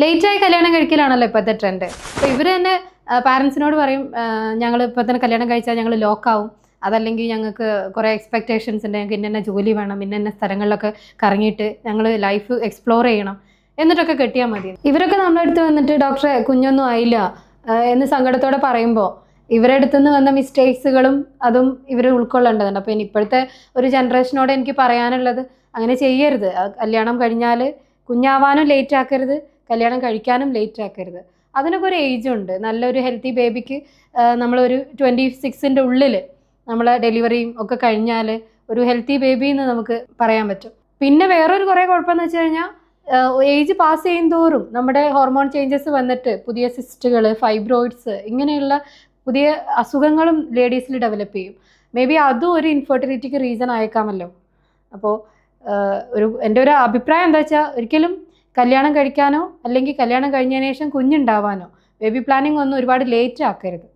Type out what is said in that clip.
ലേറ്റായി കല്യാണം കഴിക്കലാണല്ലോ ഇപ്പോഴത്തെ ട്രെൻഡ് അപ്പോൾ ഇവർ തന്നെ പാരൻസിനോട് പറയും ഞങ്ങൾ ഇപ്പോൾ തന്നെ കല്യാണം കഴിച്ചാൽ ഞങ്ങൾ ലോക്കാവും അതല്ലെങ്കിൽ ഞങ്ങൾക്ക് കുറേ എക്സ്പെക്റ്റേഷൻസ് ഉണ്ട് ഞങ്ങൾക്ക് ഇന്ന ജോലി വേണം ഇന്ന സ്ഥലങ്ങളിലൊക്കെ കറങ്ങിയിട്ട് ഞങ്ങൾ ലൈഫ് എക്സ്പ്ലോർ ചെയ്യണം എന്നിട്ടൊക്കെ കെട്ടിയാൽ മതി. ഇവരൊക്കെ നമ്മുടെ അടുത്ത് വന്നിട്ട് ഡോക്ടറെ കുഞ്ഞൊന്നും ആയില്ല. എന്ന് സങ്കടത്തോടെ പറയുമ്പോൾ ഇവരുടെ അടുത്ത് നിന്ന് വന്ന മിസ്റ്റേക്സുകളും അതും ഇവർ ഉൾക്കൊള്ളേണ്ടതുണ്ട്. അപ്പോൾ ഇനി ഇപ്പോഴത്തെ ഒരു ജനറേഷനോട് എനിക്ക് പറയാനുള്ളത് അങ്ങനെ ചെയ്യരുത്. കല്യാണം കഴിഞ്ഞാൽ കുഞ്ഞാവാനും ലേറ്റ് ആക്കരുത്. കല്യാണം കഴിക്കാനും ലേറ്റ് ആക്കരുത്. അതിനൊക്കെ ഒരു ഏജ് ഉണ്ട്. നല്ലൊരു ഹെൽത്തി ബേബിക്ക് നമ്മളൊരു ട്വന്റി സിക്സിന്റെ ഉള്ളിൽ നമ്മൾ ഡെലിവറിയും ഒക്കെ കഴിഞ്ഞാൽ ഒരു ഹെൽത്തി ബേബി എന്ന് നമുക്ക് പറയാൻ പറ്റും. പിന്നെ വേറൊരു കുറേ കുഴപ്പമെന്ന് വെച്ച് കഴിഞ്ഞാൽ ഏജ് പാസ് ചെയ്യും തോറും നമ്മുടെ ഹോർമോൺ ചേഞ്ചസ് വന്നിട്ട് പുതിയ സിസ്റ്റുകൾ ഫൈബ്രോയിഡ്സ് ഇങ്ങനെയുള്ള പുതിയ അസുഖങ്ങളും ലേഡീസിൽ ഡെവലപ്പ് ചെയ്യും. മേ ബി അതും ഒരു ഇൻഫെർട്ടിലിറ്റിക്ക് റീസൺ ആയേക്കാമല്ലോ. അപ്പോൾ ഒരു എന്റെ ഒരു അഭിപ്രായം എന്താ വെച്ചാൽ ഒരിക്കലും കല്യാണം കഴിക്കാനോ അല്ലെങ്കിൽ കല്യാണം കഴിഞ്ഞതിന് ശേഷം കുഞ്ഞുണ്ടാവാനോ ബേബി പ്ലാനിങ് ഒന്നും ഒരുപാട് ലേറ്റ് ആക്കരുത്.